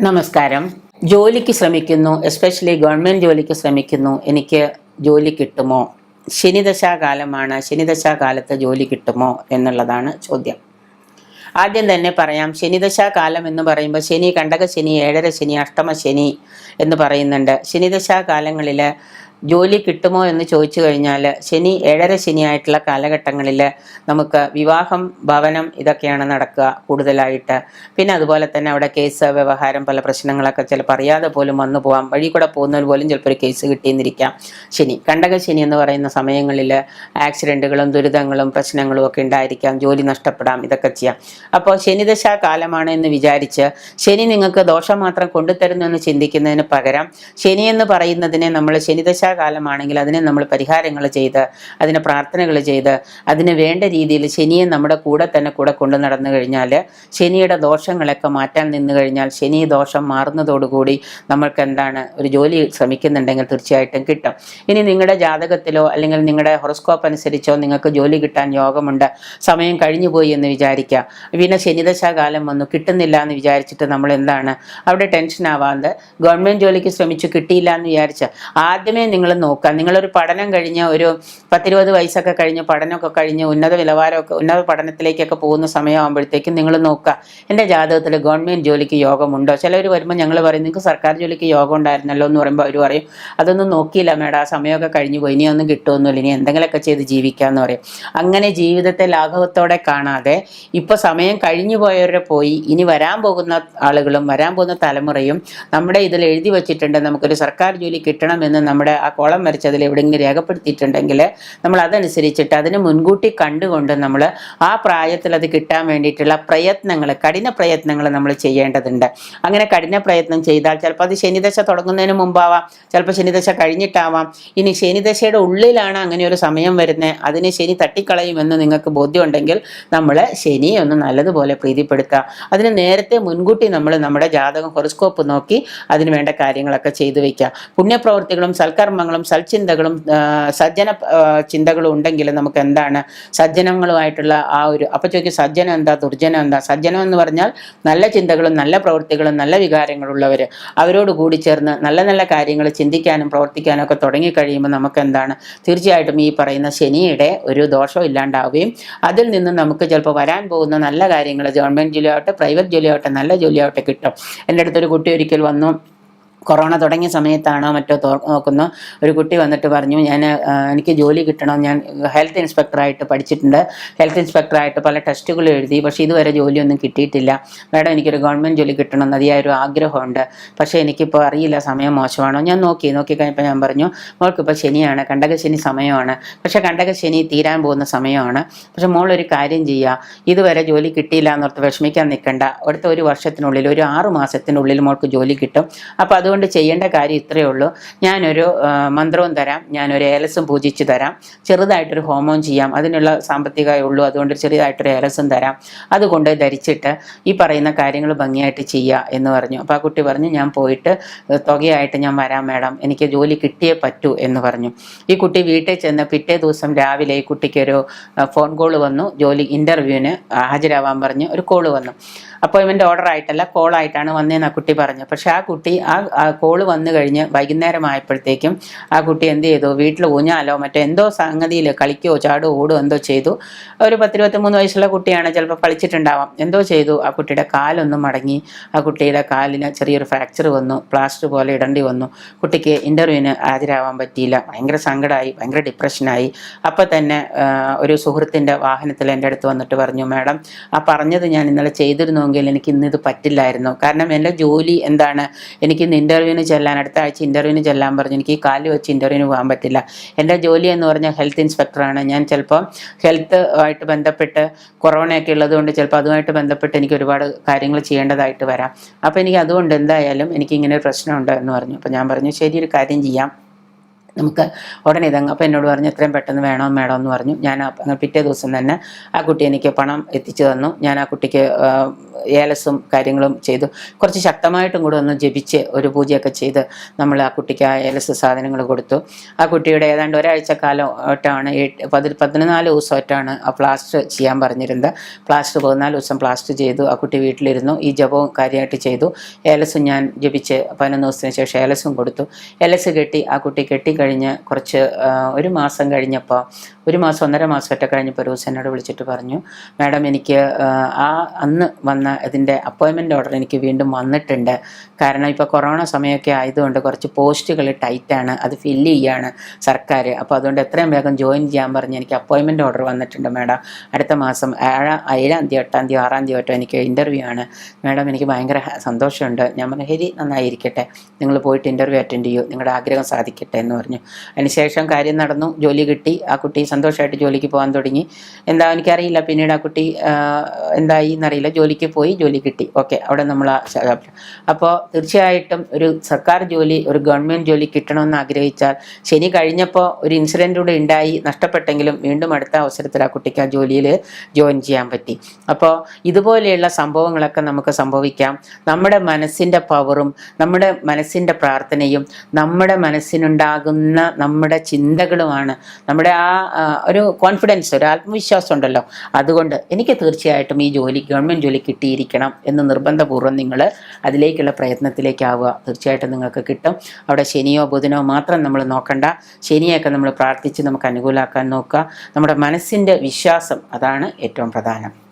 നമസ്കാരം. ജോലിക്ക് ശ്രമിക്കുന്നു എസ്പെഷ്യലി ഗവൺമെന്റ് ജോലിക്ക് ശ്രമിക്കുന്നു. എനിക്ക് ജോലി കിട്ടുമോ? ശനിദശാകാലമാണ് ശനിദശാകാലത്ത് ജോലി കിട്ടുമോ എന്നുള്ളതാണ് ചോദ്യം. ആദ്യം തന്നെ പറയാം ശനിദശാകാലം എന്ന് പറയുമ്പോൾ ശനി കണ്ടക ശനി ഏഴര ശനി അഷ്ടമ ശനി എന്ന് പറയുന്നുണ്ട്. ശനിദശാകാലങ്ങളിൽ ജോലി കിട്ടുമോ എന്ന് ചോദിച്ചു കഴിഞ്ഞാൽ ശനി ഏഴര ശനിയായിട്ടുള്ള കാലഘട്ടങ്ങളിൽ നമുക്ക് വിവാഹം ഭവനം ഇതൊക്കെയാണ് നടക്കുക കൂടുതലായിട്ട്. പിന്നെ അതുപോലെ തന്നെ അവിടെ കേസ് വ്യവഹാരം പല പ്രശ്നങ്ങളൊക്കെ ചിലപ്പോൾ അറിയാതെ പോലും വന്നു പോകാം വഴി കൂടെ പോകുന്നവർ പോലും ചിലപ്പോൾ ഒരു കേസ് കിട്ടിയെന്നിരിക്കാം. ശനി കണ്ടക ശനി എന്ന് പറയുന്ന സമയങ്ങളിൽ ആക്സിഡന്റുകളും ദുരിതങ്ങളും പ്രശ്നങ്ങളും ഒക്കെ ഉണ്ടായിരിക്കാം. ജോലി നഷ്ടപ്പെടാം ഇതൊക്കെ ചെയ്യാം. അപ്പോൾ ശനിദശാ കാലമാണ് എന്ന് വിചാരിച്ച് ശനി നിങ്ങൾക്ക് ദോഷം മാത്രം കൊണ്ടുതരുന്നു എന്ന് ചിന്തിക്കുന്നതിന് പകരം ശനി എന്ന് പറയുന്നതിനെ നമ്മൾ ശനിദശാ കാലമാണെങ്കിൽ അതിനെ നമ്മൾ പരിഹാരങ്ങൾ ചെയ്ത് അതിന് പ്രാർത്ഥനകൾ ചെയ്ത് അതിന് വേണ്ട രീതിയിൽ ശനിയെ നമ്മുടെ കൂടെ തന്നെ കൂടെ കൊണ്ടു നടന്നു കഴിഞ്ഞാൽ ശനിയുടെ ദോഷങ്ങളൊക്കെ മാറ്റാൻ നിന്ന് കഴിഞ്ഞാൽ ശനി ദോഷം മാറുന്നതോടുകൂടി നമ്മൾക്ക് എന്താണ് ഒരു ജോലി ശ്രമിക്കുന്നുണ്ടെങ്കിൽ തീർച്ചയായിട്ടും കിട്ടും. ഇനി നിങ്ങളുടെ ജാതകത്തിലോ അല്ലെങ്കിൽ നിങ്ങളുടെ ഹൊറോസ്കോപ്പ് അനുസരിച്ചോ നിങ്ങൾക്ക് ജോലി കിട്ടാൻ യോഗമുണ്ട്. സമയം കഴിഞ്ഞു പോയി എന്ന് വിചാരിക്കുക. പിന്നെ ശനിദശാകാലം വന്നു കിട്ടുന്നില്ല എന്ന് വിചാരിച്ചിട്ട് നമ്മൾ എന്താണ് അവിടെ ടെൻഷൻ ആവാതെ ഗവൺമെന്റ് ജോലിക്ക് ശ്രമിച്ചു കിട്ടിയില്ല എന്ന് വിചാരിച്ച ആദ്യമേ നിങ്ങൾ നോക്കുക. നിങ്ങളൊരു പഠനം കഴിഞ്ഞ ഒരു പത്തിരുപത് വയസ്സൊക്കെ കഴിഞ്ഞ് പഠനമൊക്കെ കഴിഞ്ഞ് ഉന്നത നിലവാരമൊക്കെ ഉന്നത പഠനത്തിലേക്കൊക്കെ പോകുന്ന സമയമാകുമ്പോഴത്തേക്കും നിങ്ങൾ നോക്കുക. എന്റെ ജാതകത്തിൽ ഗവൺമെന്റ് ജോലിക്ക് യോഗമുണ്ടോ? ചിലർ വരുമ്പോൾ ഞങ്ങൾ പറയും നിങ്ങൾക്ക് സർക്കാർ ജോലിക്ക് യോഗം ഉണ്ടായിരുന്നല്ലോ എന്ന് പറയുമ്പോൾ അവർ പറയും അതൊന്നും നോക്കിയില്ല മേഡം ആ സമയമൊക്കെ കഴിഞ്ഞു പോയി. ഇനിയൊന്നും കിട്ടുമൊന്നുമില്ല ഇനി എന്തെങ്കിലുമൊക്കെ ചെയ്ത് ജീവിക്കാമെന്ന് പറയും. അങ്ങനെ ജീവിതത്തെ ലാഘവത്തോടെ കാണാതെ ഇപ്പോൾ സമയം കഴിഞ്ഞു പോയവരെ പോയി ഇനി വരാൻ പോകുന്ന ആളുകളും വരാൻ പോകുന്ന തലമുറയും നമ്മുടെ ഇതിൽ എഴുതി വച്ചിട്ടുണ്ട് നമുക്കൊരു സർക്കാർ ജോലി കിട്ടണമെന്ന് നമ്മുടെ കോളം വരച്ചതിൽ എവിടെയെങ്കിലും രേഖപ്പെടുത്തിയിട്ടുണ്ടെങ്കിൽ നമ്മൾ അതനുസരിച്ചിട്ട് അതിന് മുൻകൂട്ടി കണ്ടുകൊണ്ട് നമ്മൾ ആ പ്രായത്തിൽ അത് കിട്ടാൻ വേണ്ടിയിട്ടുള്ള പ്രയത്നങ്ങൾ കഠിന പ്രയത്നങ്ങൾ നമ്മൾ ചെയ്യേണ്ടതുണ്ട്. അങ്ങനെ കഠിന പ്രയത്നം ചെയ്താൽ ചിലപ്പോൾ അത് ശനിദശ തുടങ്ങുന്നതിന് മുമ്പാവാം ചിലപ്പോൾ ശനിദശ കഴിഞ്ഞിട്ടാവാം. ഇനി ശനിദശയുടെ ഉള്ളിലാണ് അങ്ങനെ ഒരു സമയം വരുന്നത്. അതിന് ശനി തട്ടിക്കളയുമെന്ന് നിങ്ങൾക്ക് ബോധ്യമുണ്ടെങ്കിൽ നമ്മൾ ശനിയെ ഒന്ന് നല്ലതുപോലെ പ്രീതിപ്പെടുത്തുക. അതിന് നേരത്തെ മുൻകൂട്ടി നമ്മൾ നമ്മുടെ ജാതകം ഹൊറോസ്കോപ്പ് നോക്കി അതിന് വേണ്ട കാര്യങ്ങളൊക്കെ ചെയ്തു വയ്ക്കുക. പുണ്യപ്രവൃത്തികളും സൽക്കർമ്മങ്ങളും സൽചിന്തകളും സജ്ജന ചിന്തകളും ഉണ്ടെങ്കിൽ നമുക്ക് എന്താണ് സജ്ജനങ്ങളുമായിട്ടുള്ള ആ ഒരു അപ്പോൾ ചോദിക്കും സജ്ജനം എന്താ ദുർജനം എന്താ? സജ്ജനം എന്ന് പറഞ്ഞാൽ നല്ല ചിന്തകളും നല്ല പ്രവൃത്തികളും നല്ല വികാരങ്ങളുള്ളവർ അവരോട് കൂടി ചേർന്ന് നല്ല നല്ല കാര്യങ്ങൾ ചിന്തിക്കാനും പ്രവർത്തിക്കാനും ഒക്കെ തുടങ്ങിക്കഴിയുമ്പോൾ നമുക്ക് എന്താണ് തീർച്ചയായിട്ടും ഈ പറയുന്ന ശനിയുടെ ഒരു ദോഷം ഇല്ലാണ്ടാവുകയും അതിൽ നിന്ന് നമുക്ക് ചിലപ്പോൾ വരാൻ പോകുന്ന നല്ല കാര്യങ്ങൾ ഗവൺമെന്റ് ജോലിയാവട്ടെ പ്രൈവറ്റ് ജോലിയാവട്ടെ നല്ല ജോലിയാവട്ടെ കിട്ടും. എന്റെ അടുത്തൊരു കുട്ടി ഒരിക്കൽ വന്നു. കൊറോണ തുടങ്ങിയ സമയത്താണോ മറ്റോ നോക്കുന്നു. ഒരു കുട്ടി വന്നിട്ട് പറഞ്ഞു ഞാൻ എനിക്ക് ജോലി കിട്ടണം. ഞാൻ ഹെൽത്ത് ഇൻസ്പെക്ടറായിട്ട് പഠിച്ചിട്ടുണ്ട്. ഹെൽത്ത് ഇൻസ്പെക്ടറായിട്ട് പല ടെസ്റ്റുകളും എഴുതി പക്ഷേ ഇതുവരെ ജോലിയൊന്നും കിട്ടിയിട്ടില്ല. മാഡം എനിക്കൊരു ഗവൺമെന്റ് ജോലി കിട്ടണം. അതിയായ ഒരു ആഗ്രഹമുണ്ട്. പക്ഷേ എനിക്കിപ്പോൾ അറിയില്ല സമയം മോശമാണോ? ഞാൻ നോക്കി നോക്കി കഴിഞ്ഞപ്പോൾ ഞാൻ പറഞ്ഞു മോൾക്കിപ്പോൾ ശനിയാണ്. കണ്ടകശനി സമയമാണ്. പക്ഷേ കണ്ടകശനി തീരാൻ പോകുന്ന സമയമാണ്. പക്ഷേ മോൾ ഒരു കാര്യം ചെയ്യുക ഇതുവരെ ജോലി കിട്ടിയില്ല എന്നോർത്ത് വിഷമിക്കാൻ നിൽക്കണ്ട അടുത്ത ഒരു വർഷത്തിനുള്ളിൽ ഒരു ആറു മാസത്തിനുള്ളിൽ മോൾക്ക് ജോലി കിട്ടും. അപ്പോൾ അതുകൊണ്ട് ചെയ്യേണ്ട കാര്യം ഇത്രയേ ഉള്ളൂ. ഞാനൊരു മന്ത്രവും തരാം. ഞാനൊരു ഏലസും പൂജിച്ച് തരാം. ചെറുതായിട്ടൊരു ഹോമവും ചെയ്യാം. അതിനുള്ള സാമ്പത്തികമേ ഉള്ളൂ. അതുകൊണ്ട് ചെറുതായിട്ടൊരു ഏലസും തരാം. അതുകൊണ്ട് ധരിച്ചിട്ട് ഈ പറയുന്ന കാര്യങ്ങൾ ഭംഗിയായിട്ട് ചെയ്യുക എന്ന് പറഞ്ഞു. അപ്പോൾ ആ കുട്ടി പറഞ്ഞു ഞാൻ പോയിട്ട് തുകയായിട്ട് ഞാൻ വരാം മാഡം. എനിക്ക് ജോലി കിട്ടിയേ പറ്റൂ എന്ന് പറഞ്ഞു. ഈ കുട്ടി വീട്ടിൽ ചെന്ന് പിറ്റേ ദിവസം രാവിലെ ഈ കുട്ടിക്കൊരു ഫോൺ കോൾ വന്നു. ജോലി ഇന്റർവ്യൂവിന് ഹാജരാവാൻ പറഞ്ഞ് ഒരു കോൾ വന്നു. അപ്പോയിൻമെന്റ് ഓർഡർ ആയിട്ടല്ല കോളായിട്ടാണ് വന്നതെന്ന് ആ കുട്ടി പറഞ്ഞു. പക്ഷേ ആ കുട്ടി ആ കോൾ വന്നു കഴിഞ്ഞ് വൈകുന്നേരം ആയപ്പോഴത്തേക്കും ആ കുട്ടി എന്ത് ചെയ്തു? വീട്ടിൽ ഊഞ്ഞാലോ മറ്റോ എന്തോ സംഗതിയിൽ കളിക്കോ ചാടോ ഓടോ എന്തോ ചെയ്തു. ഒരു പത്തിരുപത്തി മൂന്ന് വയസ്സുള്ള കുട്ടിയാണ് ചിലപ്പോൾ കളിച്ചിട്ടുണ്ടാവാം. എന്തോ ചെയ്തു? ആ കുട്ടിയുടെ കാലൊന്നും മടങ്ങി. ആ കുട്ടിയുടെ കാലിന് ചെറിയൊരു ഫ്രാക്ചർ വന്നു. പ്ലാസ്റ്റർ പോലെ ഇടേണ്ടി വന്നു. കുട്ടിക്ക് ഇന്റർവ്യൂവിന് ഹാജരാവാൻ പറ്റിയില്ല. ഭയങ്കര സങ്കടമായി ഭയങ്കര ഡിപ്രഷനായി അപ്പോൾ തന്നെ ഒരു സുഹൃത്തിന്റെ വാഹനത്തിൽ എന്റെ അടുത്ത് വന്നിട്ട് പറഞ്ഞു മാഡം ആ പറഞ്ഞത് ഞാൻ ഇന്നലെ ചെയ്തിരുന്നുവെങ്കിൽ എനിക്ക് ഇന്നിത് പറ്റില്ലായിരുന്നു. കാരണം എന്റെ ജോലി എന്താണ്? എനിക്ക് ഇന്ന് ഇന്റർവ്യൂവിന് ചെല്ലാൻ അടുത്ത ആഴ്ച ഇന്റർവ്യൂവിന് ചെല്ലാൻ പറഞ്ഞു. എനിക്ക് ഈ കാൽ വെച്ച് ഇന്റർവ്യൂവിന് പോകാൻ പറ്റില്ല. എന്റെ ജോലി എന്ന് പറഞ്ഞാൽ ഹെൽത്ത് ഇൻസ്പെക്ടറാണ് ഞാൻ ചിലപ്പോൾ ഹെൽത്ത് ആയിട്ട് ബന്ധപ്പെട്ട് കൊറോണയൊക്കെ ഉള്ളതുകൊണ്ട് ചിലപ്പോൾ അതുമായിട്ട് ബന്ധപ്പെട്ട് എനിക്ക് ഒരുപാട് കാര്യങ്ങൾ ചെയ്യേണ്ടതായിട്ട് വരാം. അപ്പോൾ എനിക്ക് അതുകൊണ്ട് എന്തായാലും എനിക്ക് ഇങ്ങനെ ഒരു പ്രശ്നമുണ്ട് എന്ന് പറഞ്ഞു. അപ്പോൾ ഞാൻ പറഞ്ഞു ശരി ഒരു കാര്യം ചെയ്യാം. നമുക്ക് ഉടനെ ഇതങ്ങ് അപ്പോൾ എന്നോട് പറഞ്ഞു എത്രയും പെട്ടെന്ന് വേണോ മേഡം എന്ന് പറഞ്ഞു. ഞാൻ പിറ്റേ ദിവസം തന്നെ ആ കുട്ടി എനിക്ക് പണം എത്തിച്ചു തന്നു. ഞാൻ ആ കുട്ടിക്ക് ഏലസും കാര്യങ്ങളും ചെയ്തു. കുറച്ച് ശക്തമായിട്ടും കൂടെ ഒന്ന് ജപിച്ച് ഒരു പൂജയൊക്കെ ചെയ്ത് നമ്മൾ ആ കുട്ടിക്ക് ആ ഏലസ് സാധനങ്ങൾ കൊടുത്തു. ആ കുട്ടിയുടെ ഏതാണ്ട് ഒരാഴ്ച കാലം ഒറ്റാണ് പതി പതിനാല് ദിവസം ഒറ്റാണ് ആ പ്ലാസ്റ്റർ ചെയ്യാൻ പറഞ്ഞിരുന്നത്. പ്ലാസ്റ്റർ പതിനാല് ദിവസം പ്ലാസ്റ്റർ ചെയ്തു. ആ കുട്ടി വീട്ടിലിരുന്നു. ഈ ജപവും കാര്യമായിട്ട് ചെയ്തു. ഏലസും ഞാൻ ജപിച്ച് പതിനൊന്ന് ദിവസത്തിന് ശേഷം ഏലസും കൊടുത്തു. ഏലസ് കെട്ടി ആ കുട്ടി കെട്ടിക്കഴിഞ്ഞ് കുറച്ച് ഒരു മാസം കഴിഞ്ഞപ്പോൾ ഒരു മാസം ഒന്നര മാസമൊക്കെ കഴിഞ്ഞപ്പോൾ ഒരു ദിവസം എന്നോട് വിളിച്ചിട്ട് പറഞ്ഞു മാഡം എനിക്ക് ആ, അന്ന് വന്ന ഇതിന്റെ അപ്പോയിൻമെന്റ് ഓർഡർ എനിക്ക് വീണ്ടും വന്നിട്ടുണ്ട്. കാരണം ഇപ്പോൾ കൊറോണ സമയമൊക്കെ ആയതുകൊണ്ട് കുറച്ച് പോസ്റ്റുകൾ ടൈറ്റാണ് അത് ഫില്ല് ചെയ്യാണ് സർക്കാർ അപ്പോൾ അതുകൊണ്ട് എത്രയും വേഗം ജോയിൻ ചെയ്യാൻ പറഞ്ഞ് എനിക്ക് അപ്പോയിൻമെന്റ് ഓർഡർ വന്നിട്ടുണ്ട് മാഡം. അടുത്ത മാസം ഏഴാം ഏഴാം തീയതി എട്ടാം തീയതി ആറാം തീയതി തൊട്ട് എനിക്ക് ഇന്റർവ്യൂ ആണ്. മാഡം എനിക്ക് ഭയങ്കര സന്തോഷമുണ്ട്. ഞാൻ പറഞ്ഞു ഹരി നന്നായിരിക്കട്ടെ. നിങ്ങൾ പോയിട്ട് ഇന്റർവ്യൂ അറ്റൻഡ് ചെയ്യൂ. നിങ്ങളുടെ ആഗ്രഹം സാധിക്കട്ടെ എന്ന് പറഞ്ഞു. അതിനുശേഷം കാര്യം നടന്നു. ജോലി കിട്ടി. ആ കുട്ടി സന്തോഷമായിട്ട് ജോലിക്ക് പോകാൻ തുടങ്ങി. എന്താ എനിക്കറിയില്ല പിന്നീട് ആ കുട്ടി എന്തായി എന്നറിയില്ല. ജോലിക്ക് പോയി ജോലി കിട്ടി. ഓക്കെ അവിടെ നമ്മൾ അപ്പോൾ തീർച്ചയായിട്ടും ഒരു സർക്കാർ ജോലി ഒരു ഗവൺമെന്റ് ജോലി കിട്ടണമെന്ന് ആഗ്രഹിച്ചാൽ ശനി കഴിഞ്ഞപ്പോൾ ഒരു ഇൻസിഡന്റ് കൂടെ ഉണ്ടായി. നഷ്ടപ്പെട്ടെങ്കിലും വീണ്ടും അടുത്ത അവസരത്തിൽ ആ കുട്ടിക്ക് ആ ജോലിയിൽ ജോയിൻ ചെയ്യാൻ പറ്റി. അപ്പോൾ ഇതുപോലെയുള്ള സംഭവങ്ങളൊക്കെ നമുക്ക് സംഭവിക്കാം. നമ്മുടെ മനസ്സിന്റെ പവറും നമ്മുടെ മനസ്സിന്റെ പ്രാർത്ഥനയും നമ്മുടെ മനസ്സിനുണ്ടാകുന്ന നമ്മുടെ ചിന്തകളുമാണ്. നമ്മുടെ ആ, ഒരു കോൺഫിഡൻസ് ഒരു ആത്മവിശ്വാസം ഉണ്ടല്ലോ. അതുകൊണ്ട് എനിക്ക് തീർച്ചയായിട്ടും ഈ ജോലി ഗവൺമെന്റ് ജോലി കിട്ടിയിരിക്കണം എന്ന് നിർബന്ധപൂർവം നിങ്ങൾ അതിലേക്കുള്ള പ്രയത്നത്തിലേക്കാവുക. തീർച്ചയായിട്ടും നിങ്ങൾക്ക് കിട്ടും. അവിടെ ശനിയോ ബുധനോ മാത്രം നമ്മൾ നോക്കണ്ട. ശനിയൊക്കെ നമ്മൾ പ്രാർത്ഥിച്ച് നമുക്ക് അനുകൂലമാക്കാൻ നോക്കുക. നമ്മുടെ മനസ്സിന്റെ വിശ്വാസം അതാണ് ഏറ്റവും പ്രധാനം.